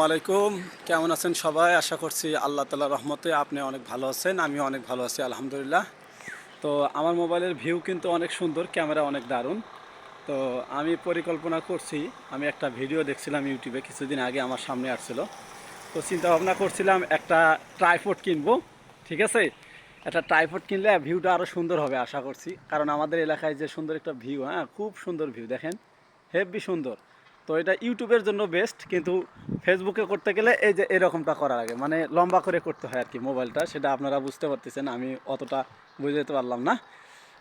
আলাইকুম। কেমন আছেন সবাই? আশা করছি আল্লাহ তালা রহমতে আপনি অনেক ভালো আছেন আমি অনেক ভালো আছি, আলহামদুলিল্লাহ। তো আমার মোবাইলের ভিউ কিন্তু অনেক সুন্দর, ক্যামেরা অনেক দারুণ। তো আমি পরিকল্পনা করছি, আমি একটা ভিডিও দেখছিলাম ইউটিউবে কিছুদিন আগে আমার সামনে আসছিল। তো চিন্তা ভাবনা করছিলাম একটা ট্রাইপড কিনবো, ঠিক আছে? একটা ট্রাইপড কিনলে ভিউটা আরও সুন্দর হবে আশা করছি। কারণ আমাদের এলাকায় যে সুন্দর একটা ভিউ হ্যাঁ খুব সুন্দর ভিউ, দেখেন? হেভি সুন্দর। তো এটা ইউটিউবের জন্য বেস্ট কিন্তু ফেসবুকে করতে গেলে এই যে এরকমটা করার আগে মানে লম্বা করে করতে হয় আর কি মোবাইলটা, সেটা আপনারা বুঝতে পারতেছেন, আমি অতটা বুঝতে পারলাম না।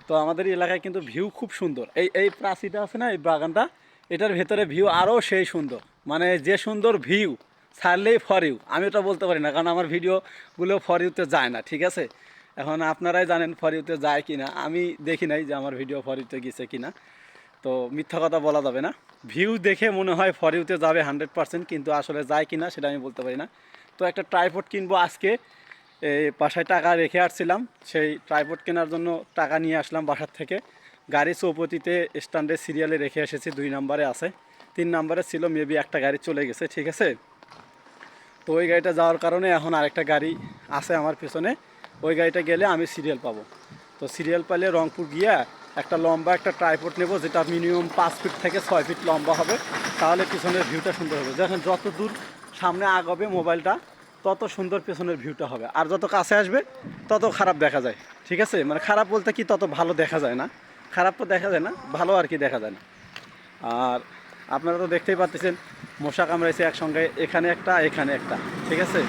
তো আমাদের এলাকায় কিন্তু ভিউ খুব সুন্দর। এই এই প্রাচীটা আছে না, এই বাগানটা, এটার ভেতরে ভিউ আরও সেই সুন্দর। মানে যে সুন্দর ভিউ ছাড়লেই ফর ইউ আমি ওটা বলতে পারি না, কারণ আমার ভিডিওগুলো ফর ইউতে যায় না, ঠিক আছে? এখন আপনারাই জানেন ফর ইউতে যায় কি না আমি দেখি নাই যে আমার ভিডিও ফর ইউতে গেছে কি না তো মিথ্যা কথা বলা যাবে না। ভিউ দেখে মনে হয় ফরিউতে যাবে হান্ড্রেড পার্সেন্ট কিন্তু আসলে যায় কি না সেটা আমি বলতে পারি না। তো একটা ট্রাইপড কিনবো আজকে। এই বাসায় টাকা রেখে আসছিলাম, সেই ট্রাইপড কেনার জন্য টাকা নিয়ে আসলাম বাসার থেকে। গাড়ি চৌপতিতে স্ট্যান্ডে সিরিয়ালে রেখে এসেছি, দুই নম্বরে আছে। তিন নম্বরে ছিল মেবি একটা গাড়ি চলে গেছে, ঠিক আছে? তো ওই গাড়িটা যাওয়ার কারণে এখন আরেকটা গাড়ি আছে আমার পেছনে। ওই গাড়িটা গেলে আমি সিরিয়াল পাবো। তো সিরিয়াল পাইলে রংপুর গিয়া একটা লম্বা একটা ট্রাইপড নেব, যেটা মিনিমাম পাঁচ ফিট থেকে ছয় ফিট লম্বা হবে। তাহলে পিছনের ভিউটা সুন্দর হবে। দেখেন, যত দূর সামনে আগাবে মোবাইলটা, তত সুন্দর পেছনের ভিউটা হবে। আর যত কাছে আসবে, তত খারাপ দেখা যায়। ঠিক আছে? মানে খারাপ বলতে কি, তত ভালো দেখা যায় না। খারাপ তো দেখা যায় না, ভালো আর কি দেখা যায় না। আর আপনারা তো দেখতেই পাচ্ছেন, মশা কামড়াইছে একসঙ্গে, এখানে একটা এখানে একটা। ঠিক আছে?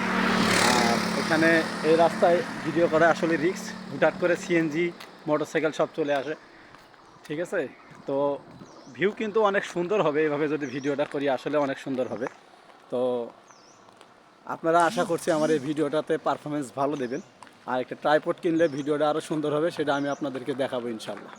আর এখানে এই রাস্তায় ভিডিও করা আসলে রিক্স হুটাট করে সিএনজি মোটরসাইকেল সব চলে আসে। ঠিক আছে? তো ভিউ কিন্তু অনেক সুন্দর হবে, এভাবে যদি ভিডিওটা করি আসলে অনেক সুন্দর হবে। তো আপনারা আশা করছি আমার এই ভিডিওটাতে পারফরমেন্স ভালো দেবেন। আর একটা ট্রাইপোর্ট কিনলে ভিডিওটা আরও সুন্দর হবে, সেটা আমি আপনাদেরকে দেখাবো ইনশাল্লাহ